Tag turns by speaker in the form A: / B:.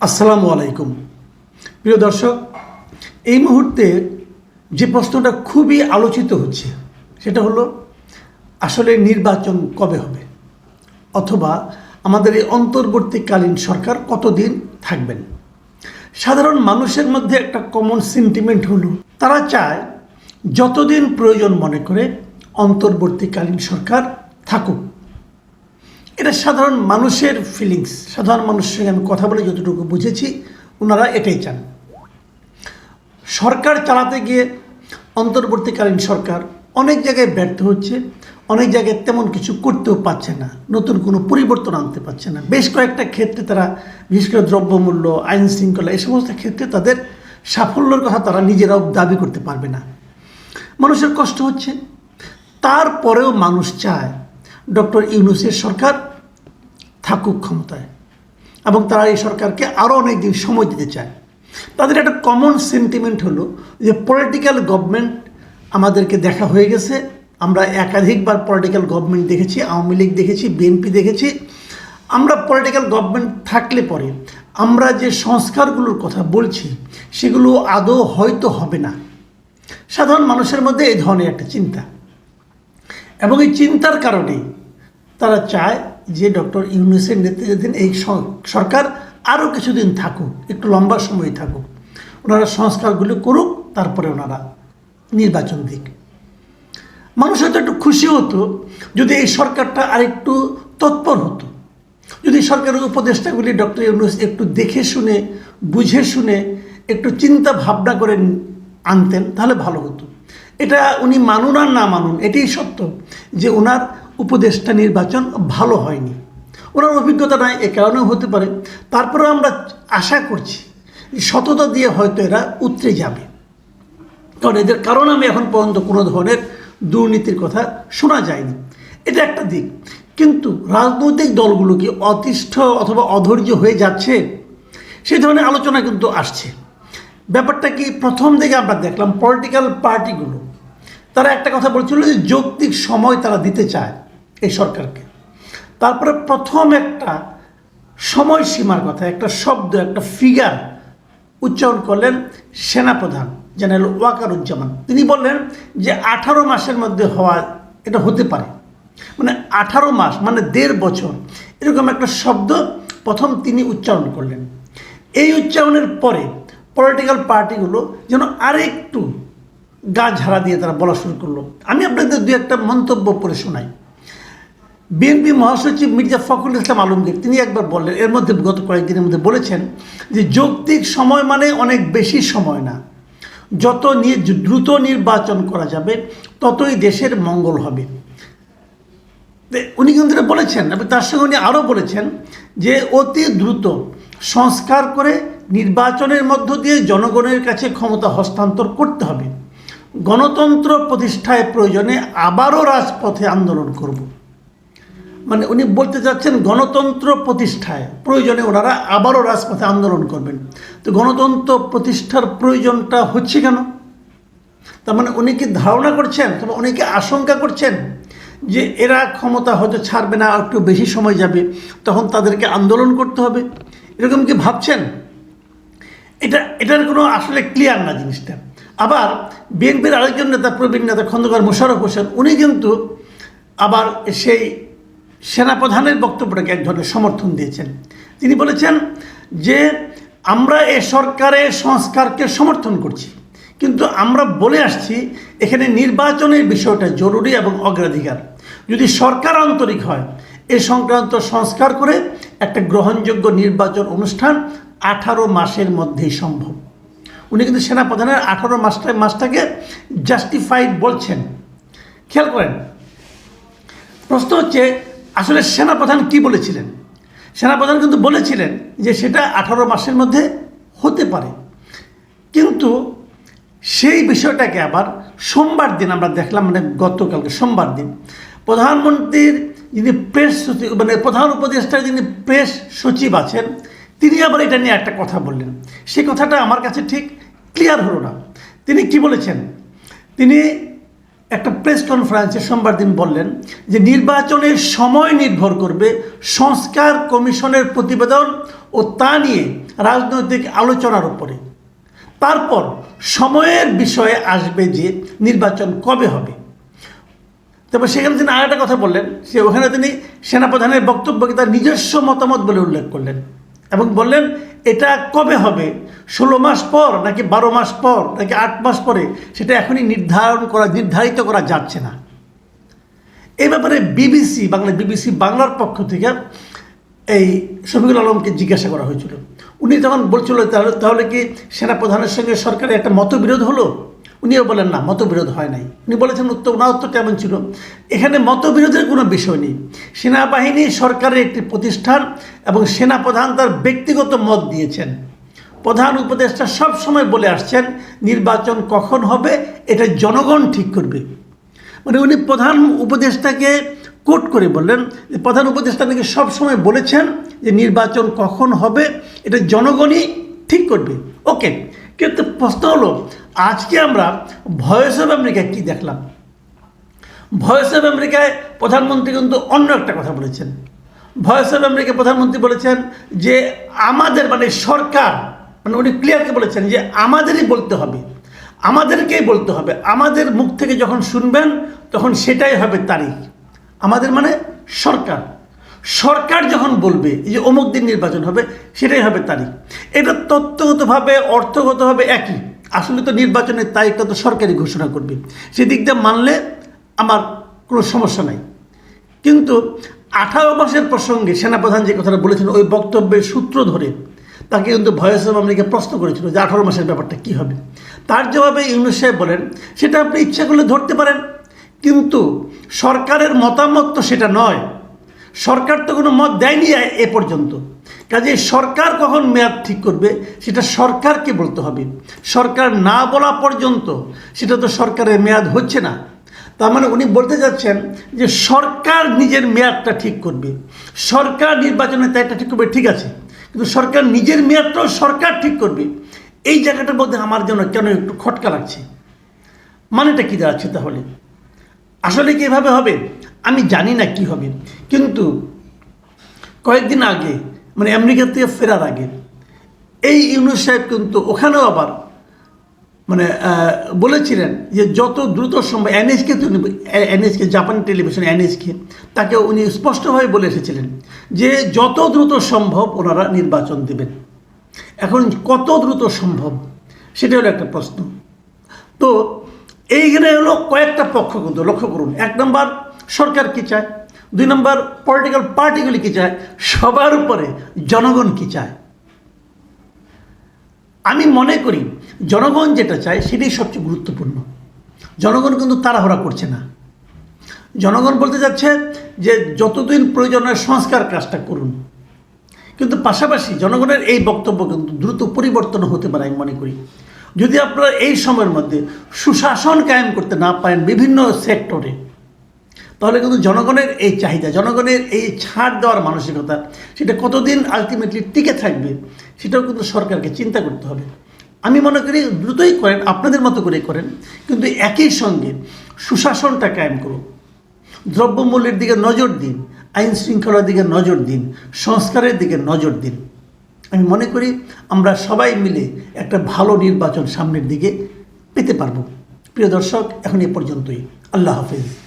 A: আসসালামু আলাইকুম। প্রিয় দর্শক, এই মুহূর্তে যে প্রশ্নটা খুবই আলোচিত হচ্ছে, সেটা হলো, আসলে নির্বাচন কবে হবে? অথবা আমাদের এই অন্তর্বর্তীকালীন সরকার কতদিন থাকবেন? সাধারণ মানুষের মধ্যে একটা কমন সেন্টিমেন্ট হলো, তারা চায় যতদিন প্রয়োজন মনে করে অন্তর্বর্তীকালীন সরকার থাকুক। এটা সাধারণ মানুষের ফিলিংস সাধারণ মানুষের সঙ্গে আমি কথা বলে যতটুকু বুঝেছি ওনারা এটাই চান। সরকার চালাতে গিয়ে অন্তর্বর্তীকালীন সরকার অনেক জায়গায় ব্যর্থ হচ্ছে, অনেক জায়গায় তেমন কিছু করতেও পারছে না, নতুন কোনো পরিবর্তন আনতে পারছে না। বেশ কয়েকটা ক্ষেত্রে তারা, বিশেষ করে দ্রব্যমূল্য আইন শৃঙ্খলা এই সমস্ত ক্ষেত্রে তাদের সাফল্যের কথা তারা নিজেরাও দাবি করতে পারবে না। মানুষের কষ্ট হচ্ছে। তারপরেও মানুষ চায় ডক্টর ইউনুসের সরকার থাকুক ক্ষমতায়। এবং তারা এই সরকারকে আরও অনেক দিন সময় দিতে চায়। তাদের একটা কমন সেন্টিমেন্ট হলো যে পলিটিক্যাল গভর্নমেন্ট আমাদেরকে দেখা হয়ে গেছে। আমরা একাধিকবার পলিটিক্যাল গভর্নমেন্ট দেখেছি, আওয়ামী লীগ দেখেছি বিএনপি দেখেছি। আমরা পলিটিক্যাল গভর্নমেন্ট থাকলে পরে আমরা যে সংস্কারগুলোর কথা বলছি, সেগুলো আদৌ হয়তো হবে না। সাধারণ মানুষের মধ্যে এই ধরনের একটা চিন্তা। এবং এই চিন্তার কারণেই তারা চায় যে ডক্টর ইউনুসের নেতৃত্বাধীন এই সরকার আরও কিছুদিন থাকুক, একটু লম্বা সময় থাকুক, ওনারা সংস্কারগুলো করুক, তারপরে ওনারা নির্বাচন দিক। মানুষ হয়তো একটু খুশি হতো যদি এই সরকারটা আরেকটু তৎপর হতো। যদি সরকারের উপদেষ্টাগুলি ডক্টর ইউনুস একটু দেখে শুনে, বুঝে শুনে, একটু চিন্তা ভাবনা করে আনতেন, তাহলে ভালো হতো। এটা উনি মানুন আর না মানুন, এটাই সত্য যে ওনার উপদেষ্টা নির্বাচন ভালো হয়নি। ওনার অভিজ্ঞতা নাই, এ কারণেও হতে পারে। তারপরেও আমরা আশা করছি সততা দিয়ে হয়তো এরা উতরে যাবে। কারণ এদের কারণ আমি এখন পর্যন্ত কোনো ধরনের দুর্নীতির কথা শোনা যায়নি। এটা একটা দিক। কিন্তু রাজনৈতিক দলগুলো কি অতিষ্ঠ অথবা অধৈর্য হয়ে যাচ্ছে? সেই ধরনের আলোচনা কিন্তু আসছে। ব্যাপারটা কি? প্রথম দিকে আমরা দেখলাম পলিটিক্যাল পার্টিগুলো তারা একটা কথা বলছিল যে যৌক্তিক সময় তারা দিতে চায়। এই সরকারকে। তারপরে প্রথম একটা সময়সীমার কথা, একটা শব্দ, একটা ফিগার উচ্চারণ করলেন সেনাপ্রধান, জেনারেল ওয়াকারুজ্জামান। তিনি বললেন যে আঠারো মাসের মধ্যে হওয়া এটা হতে পারে। মানে আঠারো মাস মানে দেড় বছর, এরকম একটা শব্দ প্রথম তিনি উচ্চারণ করলেন। এই উচ্চারণের পরে পলিটিক্যাল পার্টিগুলো যেন আরেকটু গা ঝাড়া দিয়ে তারা বলা শুরু করল। আমি আপনাদের দু একটা মন্তব্য পড়ে শোনাই। বিএনপি মহাসচিব মির্জা ফখরুল ইসলাম আলমগীর, তিনি একবার বললেন, এর মধ্যে গত কয়েকদিনের মধ্যে বলেছেন যে যৌক্তিক সময় মানে অনেক বেশি সময় না। যত দ্রুত নির্বাচন করা যাবে, ততই দেশের মঙ্গল হবে। উনি কিন্তু বলেছেন, এবং তার সঙ্গে উনি আরও বলেছেন যে অতি দ্রুত সংস্কার করে নির্বাচনের মধ্য দিয়ে জনগণের কাছে ক্ষমতা হস্তান্তর করতে হবে। গণতন্ত্র প্রতিষ্ঠায় প্রয়োজনে আবারও রাজপথে আন্দোলন করব। মানে উনি বলতে চাচ্ছেন গণতন্ত্র প্রতিষ্ঠায়। প্রয়োজনে ওনারা আবারও রাজপথে আন্দোলন করবেন। তো গণতন্ত্র প্রতিষ্ঠার প্রয়োজনটা হচ্ছে কেন? তার মানে উনি কি ধারণা করছেন তবে উনি কি আশঙ্কা করছেন যে এরা ক্ষমতা হয়তো ছাড়বে না, আর একটু বেশি সময় যাবে, তখন তাদেরকে আন্দোলন করতে হবে? এরকম কি ভাবছেন? এটা, এটার কোনো আসলে ক্লিয়ার না জিনিসটা। আবার বিএনপির আরেকজন নেতা, প্রবীণ নেতা খন্দকার মোশারফ হোসেন, উনি কিন্তু আবার সেই সেনাপ্রধানের বক্তব্যটাকে এক ধরনের সমর্থন দিয়েছেন। তিনি বলেছেন যে, আমরা এ সরকারের সংস্কারকে সমর্থন করছি, কিন্তু আমরা বলে আসছি এখানে নির্বাচনের বিষয়টা জরুরি এবং অগ্রাধিকার। যদি সরকার আন্তরিক হয়, এ সংক্রান্ত সংস্কার করে একটা গ্রহণযোগ্য নির্বাচন অনুষ্ঠান আঠারো মাসের মধ্যেই সম্ভব। উনি কিন্তু সেনাপ্রধানের আঠারো মাসটা, মাসটাকে জাস্টিফাইড বলছেন। খেয়াল করেন, প্রশ্ন হচ্ছে আসলে সেনাপ্রধান কি বলেছিলেন? সেনাপ্রধান কিন্তু বলেছিলেন যে সেটা আঠারো মাসের মধ্যে হতে পারে। কিন্তু সেই বিষয়টাকে আবার সোমবার দিন আমরা দেখলাম মানে গতকালকে সোমবার দিন, প্রধানমন্ত্রীর যিনি প্রেস সচিব মানে প্রধান উপদেষ্টার যিনি প্রেস সচিব আছেন, তিনি আবার এটা নিয়ে একটা কথা বললেন। সেই কথাটা আমার কাছে ঠিক ক্লিয়ার হলো না। তিনি কি বলেছেন? তিনি একটা প্রেস কনফারেন্সে সোমবার দিন বললেন যে নির্বাচনের সময় নির্ভর করবে সংস্কার কমিশনের প্রতিবেদন ও তা নিয়ে রাজনৈতিক আলোচনার উপরে। তারপর সময়ের বিষয়ে আসবে যে নির্বাচন কবে হবে। তবে সেখানে তিনি আর একটা কথা বললেন সে ওখানে তিনি সেনাপ্রধানের বক্তব্যকে তার নিজস্ব মতামত বলে উল্লেখ করলেন। এবং বললেন, এটা কবে হবে? ষোলো মাস পর নাকি বারো মাস পর নাকি আট মাস পরে? সেটা এখনই নির্ধারণ করা, নির্ধারিত করা যাচ্ছে না। এই ব্যাপারে বিবিসি, বাংলা বিবিসি বাংলার পক্ষ থেকে এই শফিকুল আলমকে জিজ্ঞাসা করা হয়েছিল। উনি যখন বলছিল, তাহলে তাহলে কি সেনাপ্রধানের সঙ্গে সরকারের একটা মতবিরোধ হলো? উনিও বলেন, না, মতবিরোধ হয় নাই। উনি বলেছেন, উত্তর না উত্তরটা এমন ছিল? এখানে মতবিরোধের কোনো বিষয় নেই। সেনাবাহিনী সরকারের একটি প্রতিষ্ঠান এবং সেনাপ্রধান তার ব্যক্তিগত মত দিয়েছেন। প্রধান উপদেষ্টা সব সময় বলে আসছেন, নির্বাচন কখন হবে, এটা জনগণ ঠিক করবে। মানে উনি প্রধান উপদেষ্টাকে কোট করে বললেন, যে প্রধান উপদেষ্টা নাকি সবসময় বলেছেন যে নির্বাচন কখন হবে, এটা জনগণই ঠিক করবে। ওকে, কিন্তু প্রশ্ন হলো আজকে আমরা ভয়েস অফ আমেরিকায় কী দেখলাম? ভয়েস অফ আমেরিকায় প্রধানমন্ত্রী কিন্তু অন্য একটা কথা বলেছেন। ভয়েস অফ আমেরিকা প্রধানমন্ত্রী বলেছেন যে আমাদের মানে সরকার মানে উনি ক্লিয়ারকে বলেছেন যে আমাদেরই বলতে হবে। আমাদেরকেই বলতে হবে। আমাদের মুখ থেকে যখন শুনবেন, তখন সেটাই হবে তারিখ। আমাদের মানে সরকার। সরকার যখন বলবে যে অমুক দিন নির্বাচন হবে, সেটাই হবে তারিখ। এটা তত্ত্বগতভাবে, অর্থগতভাবে একই। আসলে তো নির্বাচনের তারিখটা তো সরকারি ঘোষণা করবে। সেদিক দিয়ে মানলে আমার কোনো সমস্যা নাই। কিন্তু আঠারো মাসের প্রসঙ্গে সেনাপ্রধান যে কথাটা বলেছেন, ওই বক্তব্যের সূত্র ধরে তাকে কিন্তু ভয়েস অফ আমেরিকা প্রশ্ন করেছিল যে আঠারো মাসের ব্যাপারটা কী হবে। তার জবাবে ইউনুস সাহেব বলেন, সেটা আপনি ইচ্ছা করলে ধরতে পারেন, কিন্তু সরকারের মতামত তো সেটা নয়। সরকার তো কোনো মত দেয়নি এ পর্যন্ত। কাজে সরকার কখন মেয়াদ ঠিক করবে, সেটা সরকারকে বলতে হবে। সরকার না বলা পর্যন্ত সেটা তো সরকারের মেয়াদ হচ্ছে না। তার মানে উনি বলতে যাচ্ছেন যে সরকার নিজের মেয়াদটা ঠিক করবে। সরকার নির্বাচনের তারিখটা ঠিক করবে, ঠিক আছে। কিন্তু সরকার নিজের মেয়াদটাও সরকার ঠিক করবে। এই জায়গাটার মধ্যে আমার জন্য কেন একটু খটকা লাগছে। মানেটা কী দাঁড়াচ্ছে তাহলে? আসলে কি এভাবে হবে? আমি জানি না কি হবে। কিন্তু কয়েকদিন আগে মানে আমেরিকা থেকে ফেরার আগে। এই ইউনুস সাহেব কিন্তু ওখানেও আবার মানে বলেছিলেন যে যত দ্রুত সম্ভব এনএসকে তো এনএসকে জাপানি টেলিভিশন এনএসকে তাকে উনি স্পষ্টভাবে বলে এসেছিলেন যে যত দ্রুত সম্ভব ওনারা নির্বাচন দেবেন। এখন কত দ্রুত সম্ভব, সেটা হলো একটা প্রশ্ন। তো এইখানে হলো কয়েকটা পক্ষ কিন্তু লক্ষ্য করুন। এক নম্বর, সরকার কি চায়? দুই নম্বর পলিটিক্যাল পার্টিগুলি কি চায়? সবার উপরে জনগণ কি চায়? আমি মনে করি জনগণ যেটা চায় সেটাই সবচেয়ে গুরুত্বপূর্ণ। জনগণ কিন্তু তাড়াহড়া করছে না। জনগণ বলতে যাচ্ছে যে যতদিন প্রয়োজনের সংস্কার কাজটা করুন। কিন্তু পাশাপাশি জনগণের এই বক্তব্য কিন্তু দ্রুত পরিবর্তন হতে পারে আমি মনে করি। যদি আপনারা এই সময়ের মধ্যে সুশাসন কায়েম করতে না পারেন বিভিন্ন সেক্টরে তাহলে কিন্তু জনগণের এই চাহিদা, জনগণের এই ছাড় দেওয়ার মানসিকতা, সেটা কতদিন আলটিমেটলি টিকে থাকবে, সেটাও কিন্তু সরকারকে চিন্তা করতে হবে। আমি মনে করি দ্রুতই করেন, আপনাদের মতো করেই করেন, কিন্তু একই সঙ্গে সুশাসনটা কায়েম করুন। দ্রব্যমূল্যের দিকে নজর দিন, আইন শৃঙ্খলার দিকে নজর দিন, সংস্কারের দিকে নজর দিন। আমি মনে করি আমরা সবাই মিলে একটা ভালো নির্বাচন সামনের দিকে পেতে পারব। প্রিয় দর্শক, এখন এ পর্যন্তই। আল্লাহ হাফিজ।